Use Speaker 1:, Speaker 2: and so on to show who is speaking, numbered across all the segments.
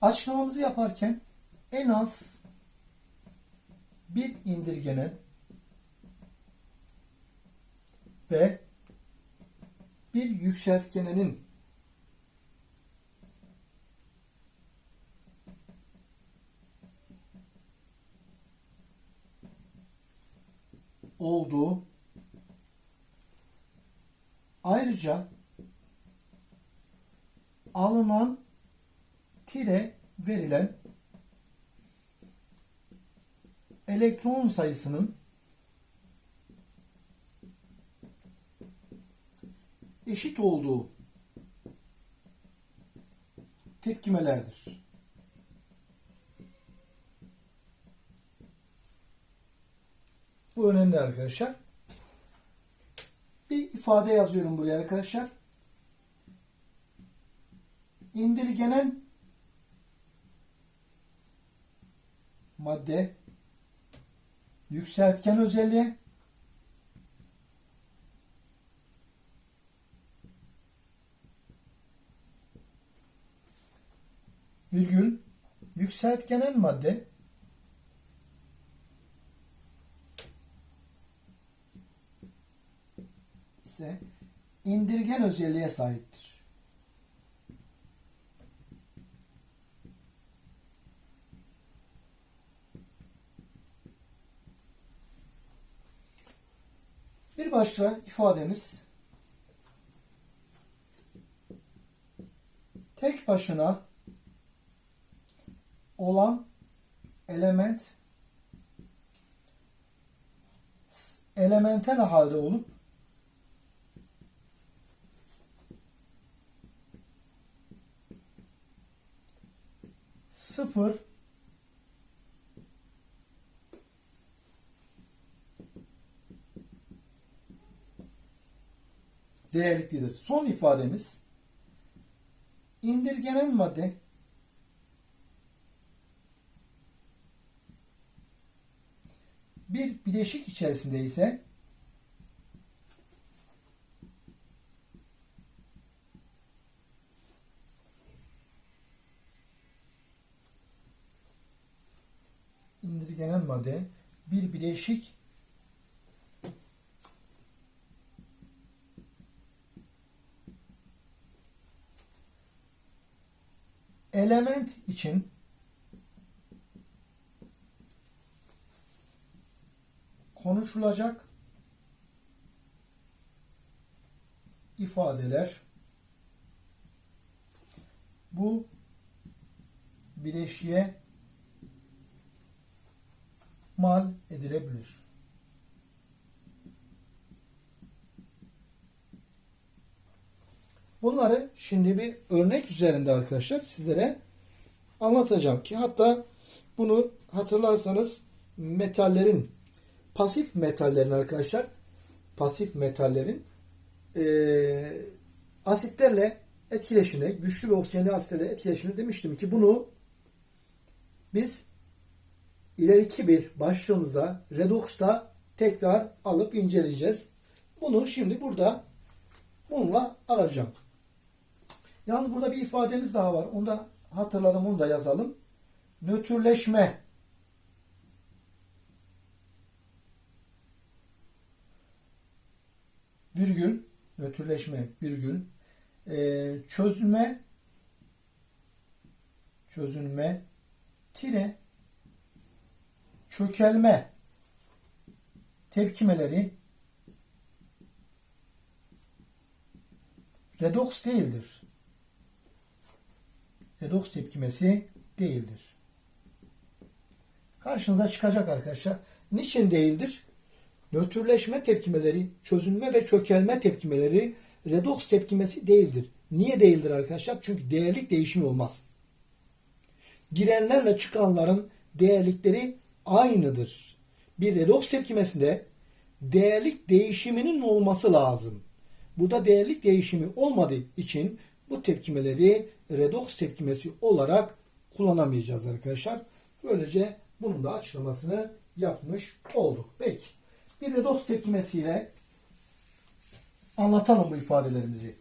Speaker 1: Açıklamamızı yaparken en az bir indirgenen ve bir yükseltgenenin olduğu ayrıca alınan tire verilen elektron sayısının eşit olduğu tepkimelerdir. Bu önemli arkadaşlar. Bir ifade yazıyorum buraya arkadaşlar. İndirgenen madde yükseltgen özelliği virgül yükseltgenen madde ise indirgen özelliğe sahiptir. Bir başka ifademiz. Tek başına olan element elementel halde olup sıfır değerliklidir. Son ifademiz indirgenen madde bir bileşik içerisinde ise indirgenen madde bir bileşik element için konuşulacak ifadeler bu bileşiğe mal edilebilir. Bunları şimdi bir örnek üzerinde arkadaşlar sizlere anlatacağım ki hatta bunu hatırlarsanız metallerin pasif metallerin arkadaşlar pasif metallerin eee, asitlerle etkileşini, güçlü ve oksijenli asitlerle etkileşini demiştim ki bunu biz ileriki bir başlığımızda Redox'ta tekrar alıp inceleyeceğiz. Bunu şimdi burada bununla alacağım. Yalnız burada bir ifademiz daha var. Onu da hatırladım, onu da yazalım. Nötrleşme. Virgül, nötrleşme, virgül, Ee, çözülme, çözülme, tire, çökelme tepkimeleri redoks değildir. Redoks tepkimesi değildir. Karşınıza çıkacak arkadaşlar. Niçin değildir? Nötrleşme tepkimeleri, çözünme ve çökelme tepkimeleri redoks tepkimesi değildir. Niye değildir arkadaşlar? Çünkü değerlik değişimi olmaz. Girenlerle çıkanların değerlikleri aynıdır. Bir redoks tepkimesinde değerlik değişiminin olması lazım. Burada değerlik değişimi olmadığı için bu tepkimeleri redoks tepkimesi olarak kullanamayacağız arkadaşlar. Böylece bunun da açıklamasını yapmış olduk. Peki bir redoks tepkimesiyle anlatalım bu ifadelerimizi.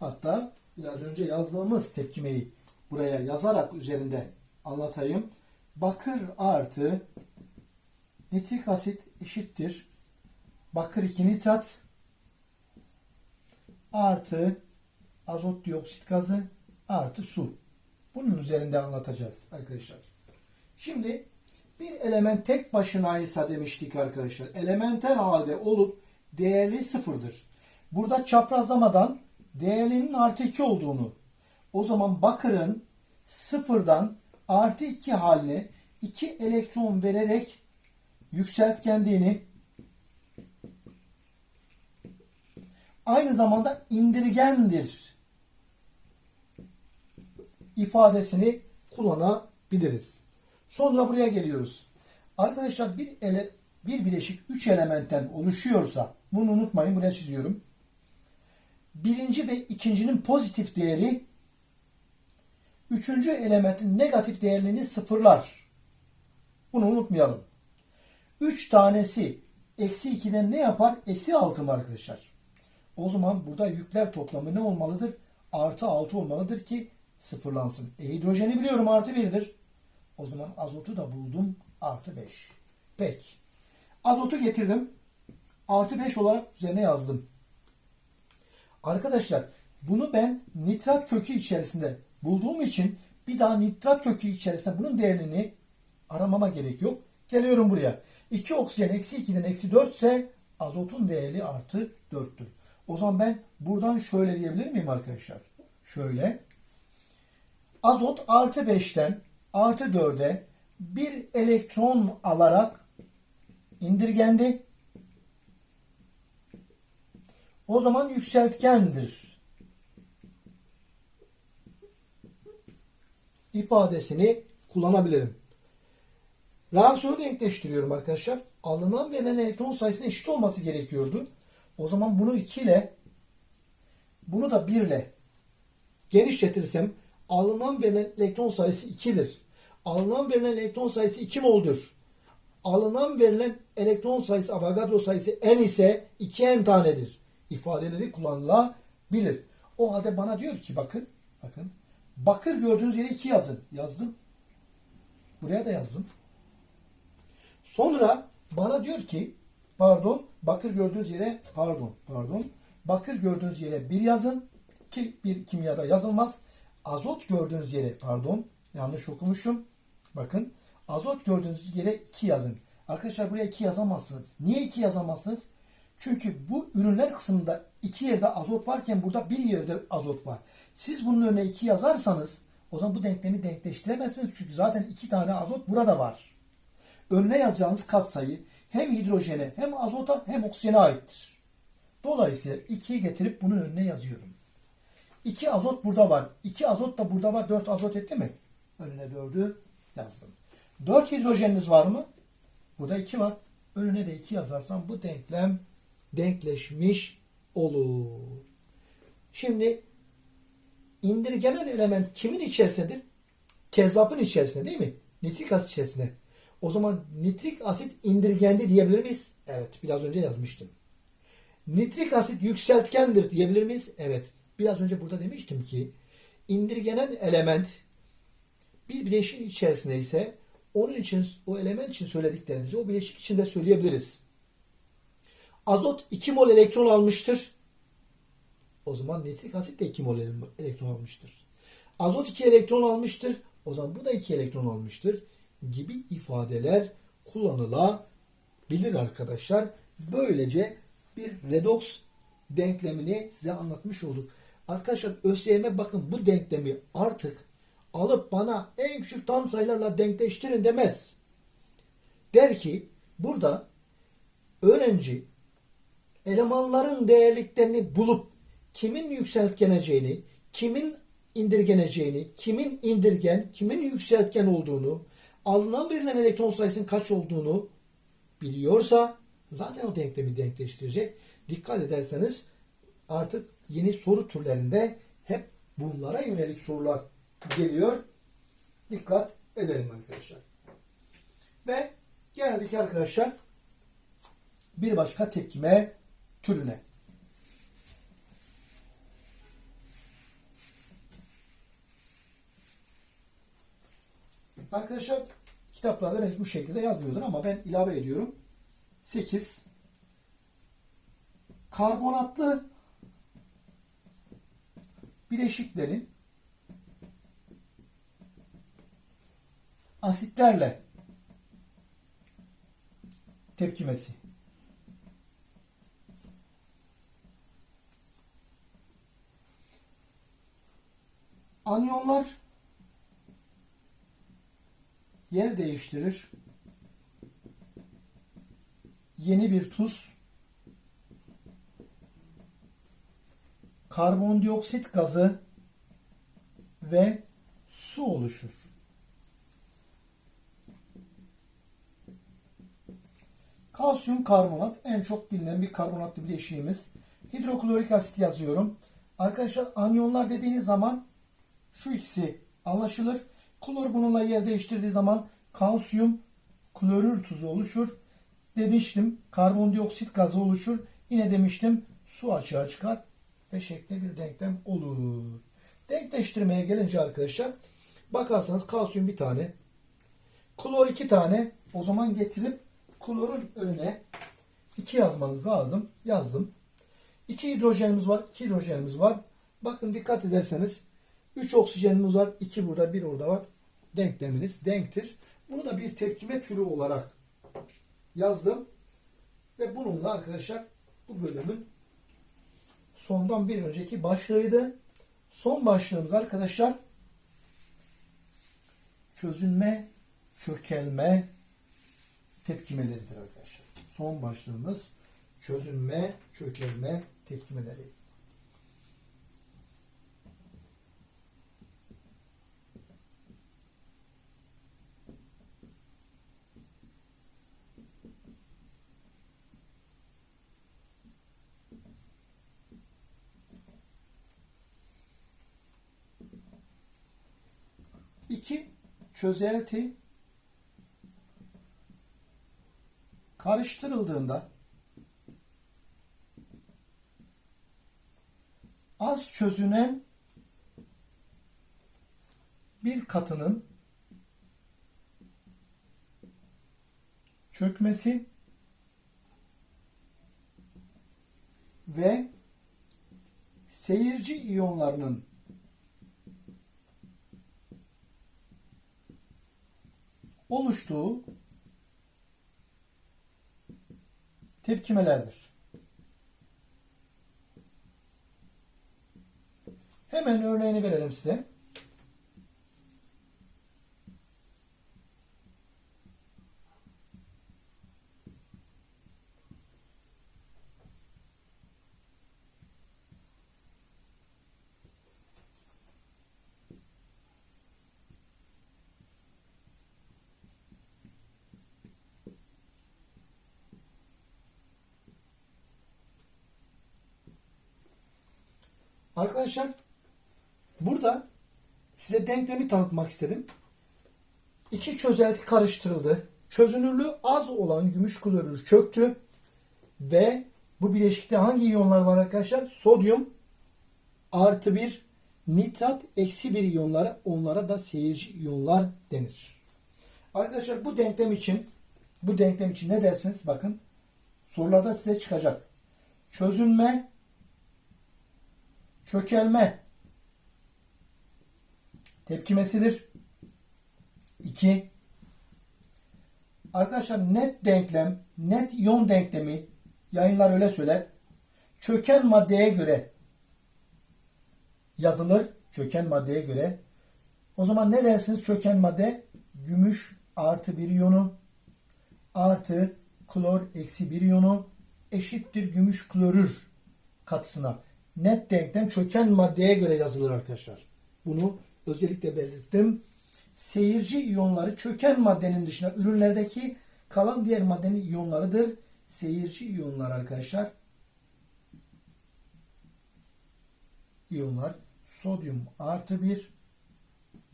Speaker 1: Hatta biraz önce yazdığımız tepkimeyi buraya yazarak üzerinde anlatayım. Bakır artı nitrik asit eşittir. Bakır 2 nitrat artı azot dioksit gazı artı su. Bunun üzerinde anlatacağız arkadaşlar. Şimdi bir element tek başına ise demiştik arkadaşlar. Elementel halde olup değerli sıfırdır. Burada çaprazlamadan değerlinin artı 2 olduğunu o zaman bakırın sıfırdan artı 2 haline 2 elektron vererek yükseltkendiğini aynı zamanda indirgendir ifadesini kullanabiliriz. Sonra buraya geliyoruz. Arkadaşlar bir ele, bir bileşik 3 elementten oluşuyorsa bunu unutmayın buraya çiziyorum. Birinci ve ikincinin pozitif değeri üçüncü elementin negatif değerini sıfırlar. Bunu unutmayalım. 3 tanesi eksi 2'den ne yapar? Eksi 6 mı arkadaşlar? O zaman burada yükler toplamı ne olmalıdır? Artı 6 olmalıdır ki sıfırlansın. E, hidrojeni biliyorum artı 1'dir. O zaman azotu da buldum. Artı 5. Peki. Azotu getirdim. Artı 5 olarak üzerine yazdım. Arkadaşlar bunu ben nitrat kökü içerisinde bulduğum için bir daha nitrat kökü içerisinde bunun değerini aramama gerek yok. Geliyorum buraya. 2 oksijen eksi 2'den eksi 4 ise azotun değeri artı 4'tür. O zaman ben buradan şöyle diyebilir miyim arkadaşlar? Şöyle. Azot artı 5'ten artı 4'e bir elektron alarak indirgendi. O zaman yükseltgendir. ifadesini kullanabilirim. Reaksiyonu denkleştiriyorum arkadaşlar. Alınan verilen elektron sayısının eşit olması gerekiyordu. O zaman bunu 2 ile bunu da 1 ile genişletirsem alınan verilen elektron sayısı 2'dir. Alınan verilen elektron sayısı 2 mol'dur. Alınan verilen elektron sayısı Avogadro sayısı n ise 2n tanedir. İfadeleri kullanılabilir. O halde bana diyor ki bakın bakın bakır gördüğünüz yere 2 yazın. Yazdım. Buraya da yazdım. Sonra bana diyor ki pardon bakır gördüğünüz yere pardon pardon bakır gördüğünüz yere 1 yazın ki bir kimyada yazılmaz. Azot gördüğünüz yere pardon yanlış okumuşum. Bakın azot gördüğünüz yere 2 yazın. Arkadaşlar buraya 2 yazamazsınız. Niye 2 yazamazsınız? Çünkü bu ürünler kısmında iki yerde azot varken burada bir yerde azot var. Siz bunun önüne 2 yazarsanız o zaman bu denklemi denkleştiremezsiniz. Çünkü zaten iki tane azot burada var. Önüne yazacağınız katsayı hem hidrojene hem azota hem oksijene aittir. Dolayısıyla 2'yi getirip bunun önüne yazıyorum. 2 azot burada var. 2 azot da burada var. 4 azot etti mi? Önüne 4'ü yazdım. 4 hidrojeniniz var mı? Burada 2 var. Önüne de 2 yazarsam bu denklem denkleşmiş olur. Şimdi indirgenen element kimin içerisindedir? Kezzapın içerisinde değil mi? Nitrik asit içerisinde. O zaman nitrik asit indirgendi diyebilir miyiz? Evet. Biraz önce yazmıştım. Nitrik asit yükseltkendir diyebilir miyiz? Evet. Biraz önce burada demiştim ki indirgenen element bir bileşiğin içerisinde ise onun için o element için söylediklerimizi o bileşik içinde söyleyebiliriz. Azot 2 mol elektron almıştır. O zaman nitrik asit de 2 mol elektron almıştır. Azot 2 elektron almıştır. O zaman bu da 2 elektron almıştır. Gibi ifadeler kullanılabilir arkadaşlar. Böylece bir redoks denklemini size anlatmış olduk. Arkadaşlar ÖSYM bakın bu denklemi artık alıp bana en küçük tam sayılarla denkleştirin demez. Der ki burada öğrenci elemanların değerliklerini bulup kimin yükseltgeneceğini, kimin indirgeneceğini, kimin indirgen, kimin yükseltgen olduğunu, alınan verilen elektron sayısının kaç olduğunu biliyorsa zaten o denklemi denkleştirecek. Dikkat ederseniz artık yeni soru türlerinde hep bunlara yönelik sorular geliyor. Dikkat edelim arkadaşlar. Ve geldik arkadaşlar bir başka tepkime türüne. Arkadaşlar kitaplarda belki bu şekilde yazmıyordur ama ben ilave ediyorum. 8 karbonatlı bileşiklerin asitlerle tepkimesi. Anyonlar yer değiştirir. Yeni bir tuz karbondioksit gazı ve su oluşur. Kalsiyum karbonat en çok bilinen bir karbonatlı bileşiğimiz. Hidroklorik asit yazıyorum. Arkadaşlar anyonlar dediğiniz zaman şu ikisi anlaşılır. Klor bununla yer değiştirdiği zaman kalsiyum klorür tuzu oluşur. Demiştim karbondioksit gazı oluşur. Yine demiştim su açığa çıkar ve şekli bir denklem olur. Denkleştirmeye gelince arkadaşlar bakarsanız kalsiyum bir tane, klor iki tane o zaman getirip klorun önüne iki yazmanız lazım. Yazdım. İki hidrojenimiz var. iki hidrojenimiz var. Bakın dikkat ederseniz 3 oksijenimiz var. 2 burada, 1 orada var. Denkleminiz denktir. Bunu da bir tepkime türü olarak yazdım. Ve bununla arkadaşlar bu bölümün sondan bir önceki başlığıydı. Son başlığımız arkadaşlar çözünme, çökelme tepkimeleridir arkadaşlar. Son başlığımız çözünme, çökelme tepkimeleri. İki çözelti karıştırıldığında az çözünen bir katının çökmesi ve seyirci iyonlarının oluştuğu tepkimelerdir. Hemen örneğini verelim size. Arkadaşlar burada size denklemi tanıtmak istedim. İki çözelti karıştırıldı. Çözünürlüğü az olan gümüş klorür çöktü. Ve bu bileşikte hangi iyonlar var arkadaşlar? Sodyum artı bir nitrat eksi bir iyonlara onlara da seyirci iyonlar denir. Arkadaşlar bu denklem için bu denklem için ne dersiniz? Bakın sorularda size çıkacak. Çözünme çökelme tepkimesidir. 2. Arkadaşlar net denklem, net iyon denklemi yayınlar öyle söyler. Çöken maddeye göre yazılır. Çöken maddeye göre. O zaman ne dersiniz çöken madde? Gümüş artı bir iyonu artı klor eksi bir iyonu eşittir gümüş klorür katısına net denklem çöken maddeye göre yazılır arkadaşlar. Bunu özellikle belirttim. Seyirci iyonları çöken maddenin dışında ürünlerdeki kalan diğer maddenin iyonlarıdır. Seyirci iyonlar arkadaşlar. İyonlar sodyum artı bir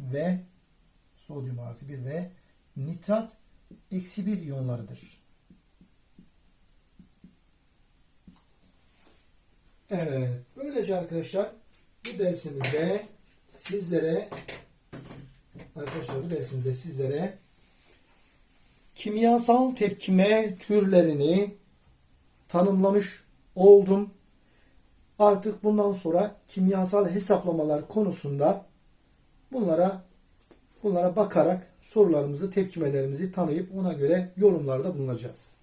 Speaker 1: ve sodyum artı bir ve nitrat eksi bir iyonlarıdır. Evet. Böylece arkadaşlar bu dersimizde sizlere Arkadaşlar bu dersimizde sizlere kimyasal tepkime türlerini tanımlamış oldum. Artık bundan sonra kimyasal hesaplamalar konusunda bunlara bunlara bakarak sorularımızı, tepkimelerimizi tanıyıp ona göre yorumlarda bulunacağız.